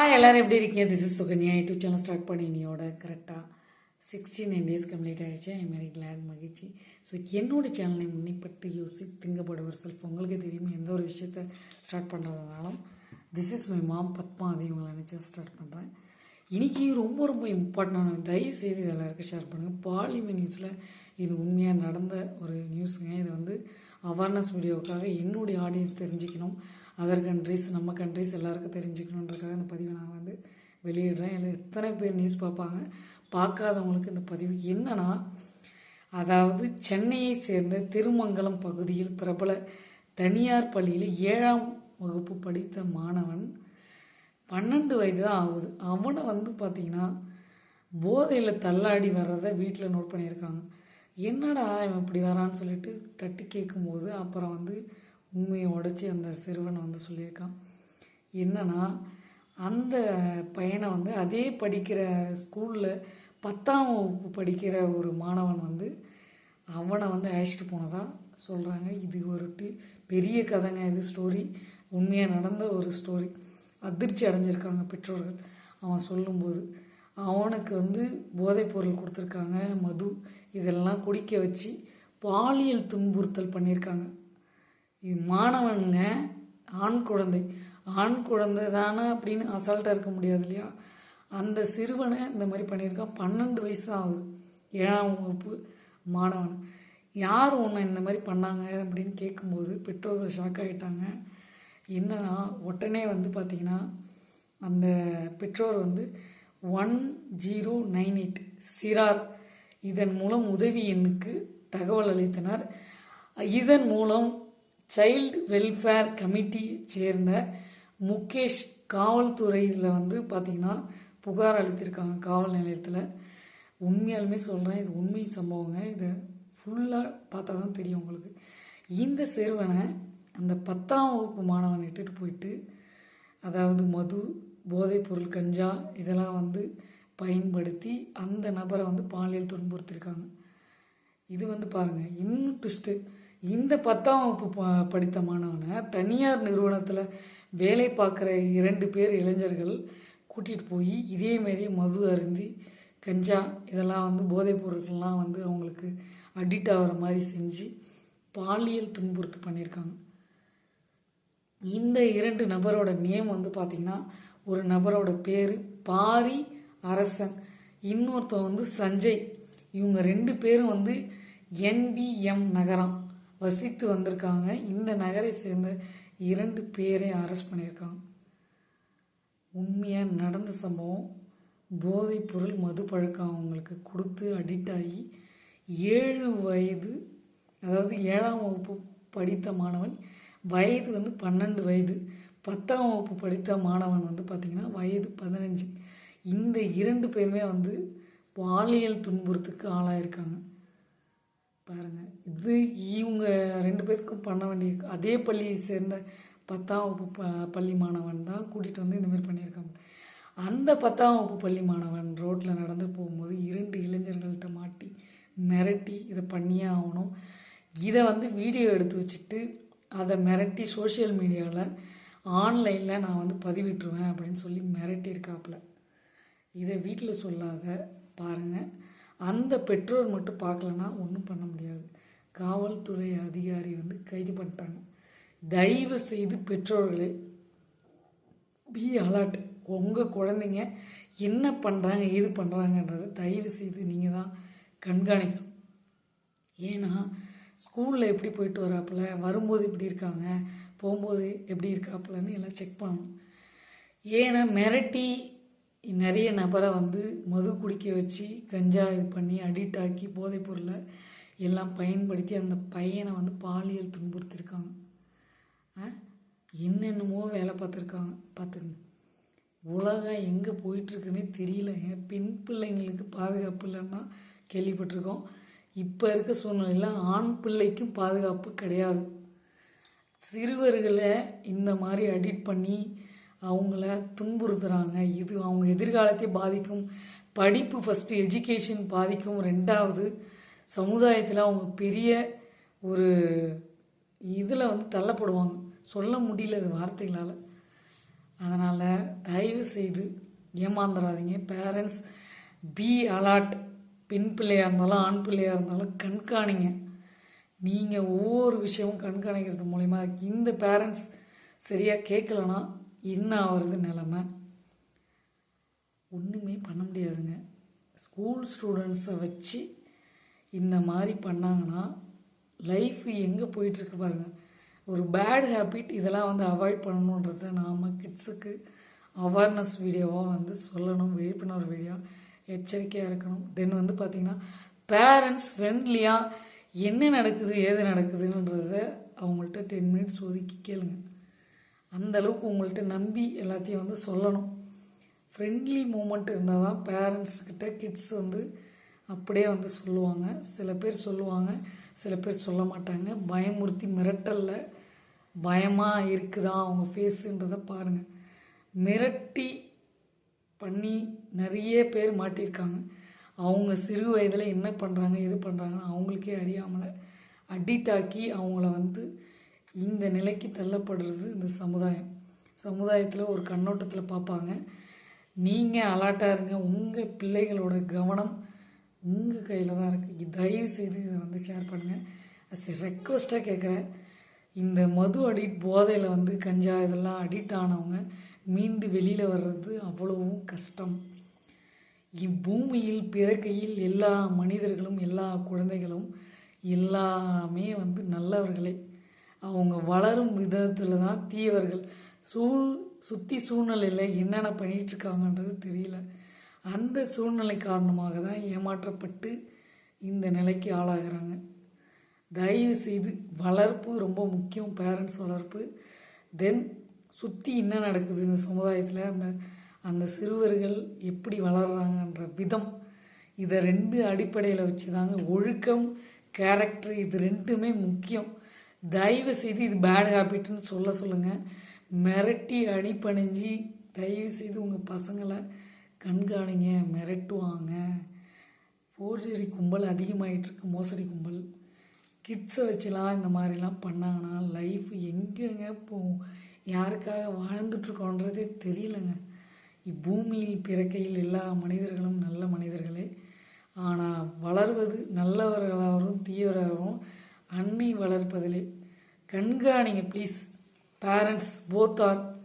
ஆ எல்லோரும் எப்படி இருக்கீங்க? This is Sukanya. YouTube channel start பண்ணி இன்னையோட கரெக்டாக சிக்ஸ்டி நைன் டேஸ் கம்ப்ளீட் ஆகிடுச்சு ஐ மாரி கிளாட் மகிழ்ச்சி. ஸோ என்னோட சேனலை முன்னிப்பட்டு யோசி திங்கப்படுவர் செல்ஃப் உங்களுக்கு தெரியுமா எந்த ஒரு விஷயத்த start பண்ணுறதுனாலும் this is my mom Padma அதை இவங்களை நினச்சி ஸ்டார்ட் பண்ணுறேன் இன்றைக்கி ரொம்ப ரொம்ப இம்பார்ட்டண்டான தயவு செய்து இது எல்லாருக்கும் ஷேர் பண்ணுங்கள் பாலிமர் நியூஸில் இது உண்மையாக நடந்த ஒரு நியூஸுங்க இது வந்து அவேர்னஸ் வீடியோவுக்காக என்னுடைய ஆடியன்ஸ் தெரிஞ்சுக்கணும். அதர் கண்ட்ரிஸ் நம்ம கண்ட்ரிஸ் எல்லாருக்கும் தெரிஞ்சுக்கணுன்றதுக்காக இந்த பதிவை நான் வந்து வெளியிடுறேன். இல்லை எத்தனை பேர் நியூஸ் பார்ப்பாங்க? பார்க்காதவங்களுக்கு இந்த பதிவு என்னன்னா அதாவது சென்னையை சேர்ந்த திருமங்கலம் பகுதியில் பிரபல தனியார் பள்ளியில் ஏழாம் வகுப்பு படித்த மாணவன் பன்னெண்டு வயது தான் ஆகுது. அவனை வந்து பார்த்திங்கன்னா போதையில் தள்ளாடி வர்றதை வீட்டில் நோட் பண்ணியிருக்காங்க. என்னடா இவன் இப்படி வரான்னு சொல்லிட்டு தட்டி கேட்கும்போது அப்புறம் வந்து உண்மையை உடச்சி அந்த சிறுவன் வந்து சொல்லியிருக்கான். என்னன்னா அந்த பையனை வந்து அதே படிக்கிற ஸ்கூலில் பத்தாம் வகுப்பு படிக்கிற ஒரு மாணவன் வந்து அவனை வந்து அழைச்சிட்டு போனதா சொல்கிறாங்க இது ஒரு பெரிய கதைங்க இது ஸ்டோரி உண்மையாக நடந்த ஒரு ஸ்டோரி அதிர்ச்சி அடைஞ்சிருக்காங்க பெற்றோர்கள். அவன் சொல்லும்போது அவனுக்கு வந்து போதைப் பொருள் கொடுத்துருக்காங்க மது இதெல்லாம் குடிக்க வச்சு பாலியல் துன்புறுத்தல் பண்ணியிருக்காங்க. மாணவனுங்க ஆண் குழந்தை. ஆண் குழந்தை தானே அப்படின்னு அசால்ட்டாக இருக்க முடியாது இல்லையா? அந்த சிறுவனை இந்த மாதிரி பண்ணியிருக்கான் பன்னெண்டு வயசு தான் ஆகுது. ஏழாம் வகுப்பு மாணவன். யார் உன்னை இந்த மாதிரி பண்ணாங்க அப்படின்னு கேட்கும்போது பெற்றோர்கள் ஷாக் ஆகிட்டாங்க என்னன்னா உடனே வந்து பார்த்திங்கன்னா அந்த பெற்றோர் வந்து ஒன் ஜீரோ நைன் எயிட் சிறார். இதன் மூலம் உதவி எண்ணுக்கு தகவல் அளித்தனர். இதன் மூலம் சைல்டு வெல்ஃபேர் கமிட்டி சேர்ந்த முகேஷ் காவல்துறையில் வந்து பார்த்திங்கன்னா புகார் அளித்திருக்காங்க காவல் நிலையத்தில். உண்மையாலுமே சொல்கிறேன் இது உண்மை சம்பவங்க. இது ஃபுல்லாக பார்த்தா தான் தெரியும் உங்களுக்கு. இந்த சிறுவனை அந்த பத்தாம் வகுப்பு மாணவன் இட்டுட்டு போயிட்டு அதாவது மது போதைப்பொருள் கஞ்சா இதெல்லாம் வந்து பயன்படுத்தி அந்த நபரை வந்து பாலியல் துன்புறுத்திருக்காங்க இது வந்து பாருங்கள் இன்னும் ட்விஸ்ட்டு இந்த பத்தாம் வகுப்பு ப- படித்த மாணவனை தனியார் நிறுவனத்தில் வேலை பார்க்குற இரண்டு பேர் இளைஞர்கள் கூட்டிகிட்டு போய் இதேமாரி மது அருந்தி கஞ்சா இதெல்லாம் வந்து போதைப் பொருட்கள்லாம் வந்து அவங்களுக்கு அடிக்ட் ஆகிற மாதிரி செஞ்சு பாலியல் துன்புறுத்து பண்ணியிருக்காங்க. இந்த இரண்டு நபரோட நேம் வந்து பார்த்திங்கன்னா ஒரு நபரோட பேர் பாரி அரசன் இன்னொருத்தன் வந்து சஞ்சய். இவங்க ரெண்டு பேரும் வந்து என்விஎம் நகரம். வசித்து வந்திருக்காங்க. இந்த நகரை சேர்ந்த இரண்டு பேரை அரெஸ்ட் பண்ணியிருக்காங்க. உண்மையாக நடந்த சம்பவம் போதைப் பொருள் மது பழக்கம் அவங்களுக்கு கொடுத்து அடிக்ட் ஆகி ஏழு வயது அதாவது ஏழாம் வகுப்பு படித்த மாணவன் வயது வந்து பன்னெண்டு வயது. பத்தாம் வகுப்பு படித்த மாணவன் வந்து பார்த்திங்கன்னா வயது பதினஞ்சு. இந்த இரண்டு பேருமே வந்து பாலியல் துன்புறுத்துக்கு ஆளாயிருக்காங்க. பாருங்கள் இது இவங்க ரெண்டு பேருக்கும் பண்ண வேண்டிய அதே பள்ளியை சேர்ந்த பத்தாம் வகுப்பு ப பள்ளி மாணவன் தான் கூட்டிகிட்டு வந்து இந்தமாரி பண்ணியிருக்காங்க. அந்த பத்தாம் வகுப்பு பள்ளி மாணவன் ரோட்டில் நடந்து போகும்போது இரண்டு இளைஞர்கள்ட்ட மாட்டி மிரட்டி இதை பண்ணியே ஆகணும். இதை வந்து வீடியோ எடுத்து வச்சுட்டு அதை மிரட்டி சோஷியல் மீடியாவில் ஆன்லைனில் நான் வந்து பதிவிட்டுருவேன் அப்படின்னு சொல்லி மிரட்டியிருக்காப்புல. இதை வீட்டில் சொல்லாத பாருங்கள் அந்த பெற்றோர் மட்டும் பார்க்கலன்னா ஒன்றும் பண்ண முடியாது. காவல்துறை அதிகாரி வந்து கைது பண்ணிட்டாங்க. தயவு செய்து பெற்றோர்களே பி அலர்ட் உங்கள் குழந்தைங்க என்ன பண்ணுறாங்க ஏது பண்ணுறாங்கன்றத தயவு செய்து நீங்கள் தான் கண்காணிக்கணும். ஏன்னா ஸ்கூலில் எப்படி போயிட்டு வராப்புல வரும்போது எப்படி இருக்காங்க போகும்போது எப்படி இருக்காப்புலன்னு எல்லாம் செக் பண்ணணும். ஏன்னா மிரட்டி நிறைய நபரை வந்து மது குடிக்க வச்சு கஞ்சா இது பண்ணி அடிக்ட் ஆக்கி போதைப் பொருளை எல்லாம் பயன்படுத்தி அந்த பையனை வந்து பாலியல் துன்புறுத்திருக்காங்க. ஆ? என்னென்னமோ வேலை பார்த்துருக்காங்க. பார்த்துங்க உலகம் எங்கே போயிட்டுருக்குன்னே தெரியல. பெண் பிள்ளைங்களுக்கு பாதுகாப்பு இல்லைன்னா கேள்விப்பட்டிருக்கோம். இப்போ இருக்க சூழ்நிலையில் ஆண் பிள்ளைக்கும் பாதுகாப்பு கிடையாது. சிறுவர்களை இந்த மாதிரி அடிட் பண்ணி அவங்கள துன்புறுத்துகிறாங்க இது அவங்க எதிர்காலத்தை பாதிக்கும். படிப்பு ஃபஸ்ட்டு எஜுகேஷன் பாதிக்கும். ரெண்டாவது சமுதாயத்தில் அவங்க பெரிய ஒரு இதில் வந்து தள்ளப்படுவாங்க. சொல்ல முடியல அது வார்த்தைகளால். அதனால் தயவு செய்து ஏமாந்துடாதீங்க பேரண்ட்ஸ் பி அலாட் பெண் பிள்ளையாக இருந்தாலும் ஆண் பிள்ளையாக இருந்தாலும் கண்காணிங்க. நீங்கள் ஒவ்வொரு விஷயமும் கண்காணிக்கிறது மூலிமா இந்த பேரண்ட்ஸ் சரியாக கேட்கலன்னா என்ன ஆகிறது நிலமை. ஒன்றுமே பண்ண முடியாதுங்க. ஸ்கூல் ஸ்டூடெண்ட்ஸை வச்சு இந்த மாதிரி பண்ணாங்கன்னா லைஃப் எங்கே போயிட்டுருக்கு பாருங்கள் ஒரு பேட் ஹேபிட் இதெல்லாம் வந்து அவாய்ட் பண்ணணுன்றத நாம் கிட்ஸுக்கு அவேர்னஸ் வீடியோவாக வந்து சொல்லணும். விழிப்புணர்வு வீடியோ எச்சரிக்கையாக இருக்கணும். தென் வந்து பார்த்திங்கன்னா பேரண்ட்ஸ் ஃப்ரெண்ட்லியாக என்ன நடக்குது ஏது நடக்குதுன்றத அவங்கள்ட்ட டென் மினிட்ஸ் ஒதுக்கி கேளுங்க. அந்த அளவுக்கு உங்கள்கிட்ட நம்பி எல்லாத்தையும் வந்து சொல்லணும். ஃப்ரெண்ட்லி மூமெண்ட் இருந்தால் தான் பேரண்ட்ஸ்கிட்ட கிட்ஸ் வந்து அப்படியே வந்து சொல்லுவாங்க. சில பேர் சொல்லுவாங்க சில பேர் சொல்ல மாட்டாங்க. பயமுறுத்தி மிரட்டலில் பயமாக இருக்குதா அவங்க ஃபேஸுன்றதை பாருங்கள் மிரட்டி பண்ணி நிறைய பேர் மாட்டியிருக்காங்க. அவங்க சிறு வயதில் என்ன பண்ணுறாங்க எது பண்ணுறாங்கன்னு அவங்களுக்கே அறியாமல் அடிக்ட் ஆக்கி அவங்கள வந்து இந்த நிலைக்கு தள்ளப்படுறது இந்த சமுதாயம். சமுதாயத்தில் ஒரு கண்ணோட்டத்தில் பார்ப்பாங்க நீங்கள் அலாட்டாக இருங்க. உங்கள் பிள்ளைகளோட கவனம் உங்கள் கையில் தான் இருக்குது தயவு செய்து இதை வந்து ஷேர் பண்ணுங்கள் அஸ் ரெக்வஸ்ட்டாக கேட்குறேன் இந்த மது அடிட் போதையில் வந்து கஞ்சா இதெல்லாம் அடிக்ட் ஆனவங்க மீண்டு வெளியில் வர்றது அவ்வளவும் கஷ்டம். இப்பூமியில் பிறக்கையில் எல்லா மனிதர்களும் எல்லா குழந்தைகளும் எல்லாமே வந்து நல்லவர்களே. அவங்க வளரும் விதத்தில் தான் தீவர்கள் சூழ் சுற்றி சூழ்நிலையில் என்னென்ன பண்ணிகிட்ருக்காங்கன்றது தெரியல. அந்த சூழ்நிலை காரணமாக தான் ஏமாற்றப்பட்டு இந்த நிலைக்கு ஆளாகிறாங்க. தயவு செய்து வளர்ப்பு ரொம்ப முக்கியம் பேரண்ட்ஸ் வளர்ப்பு. தென் சுற்றி என்ன நடக்குது இந்த சமுதாயத்தில் அந்த அந்த சிறுவர்கள் எப்படி வளர்கிறாங்கன்ற விதம். இதை ரெண்டு அடிப்படையில் வச்சு தாங்க ஒழுக்கம் கேரக்டர் இது ரெண்டுமே முக்கியம். தயவு செய்து இது பேட் ஹேபிட்னு சொல்ல சொல்லுங்கள் மிரட்டி அடிப்பணிஞ்சு தயவு செய்து உங்கள் பசங்களை கண்காணிங்க மிரட்டுவாங்க. ஃபோர்ஜரி கும்பல் அதிகமாகிட்டுருக்கு மோசடி கும்பல். கிட்ஸை வச்சுலாம் இந்த மாதிரிலாம் பண்ணாங்கன்னா லைஃப் எங்கெங்க போகும் யாருக்காக வாழ்ந்துட்டுருக்கோன்றதே தெரியலங்க. இப்பூமியில் பிறக்கையில் எல்லா மனிதர்களும் நல்ல மனிதர்களே. ஆனால் வளர்வது நல்லவர்களாகவும் தீயவராகவும் அன்னை வளர்ப்பதிலே. கண்காணிங்க ப்ளீஸ் பேரண்ட்ஸ் போத் ஆர்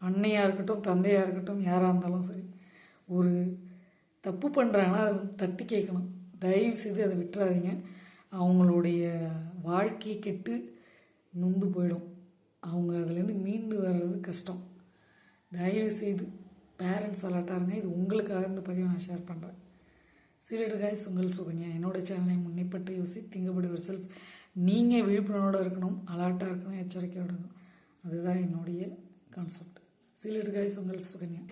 அன்னையாக இருக்கட்டும் தந்தையாக இருக்கட்டும் யாராக இருந்தாலும் சரி. ஒரு தப்பு பண்ணுறாங்கன்னா அதை வந்து தட்டி கேட்கணும். தயவு செய்து அதை விட்டுறாதீங்க. அவங்களுடைய வாழ்க்கையை கெட்டு நொந்து போயிடும். அவங்க அதுலேருந்து மீண்டு வர்றது கஷ்டம். தயவு செய்து பேரண்ட்ஸ் அலர்ட்டாக இருங்க. இது உங்களுக்காக இந்த பதிவை நான் ஷேர் பண்ணுறேன் சீலர் காய்ஸ் உங்கள் சுகன்யா. என்னோடய சேனலை முன்னிப்பட்டு யோசி திங்கப்படி ஒரு செல்ஃப் நீங்கள் விழிப்புணர்வோடு இருக்கணும் அலர்ட்டாக இருக்கணும் எச்சரிக்கையோடு இருக்கணும். அதுதான் என்னுடைய கான்செப்ட் சீலிட்டு காய்ஸ் உங்கள் சுகன்யா.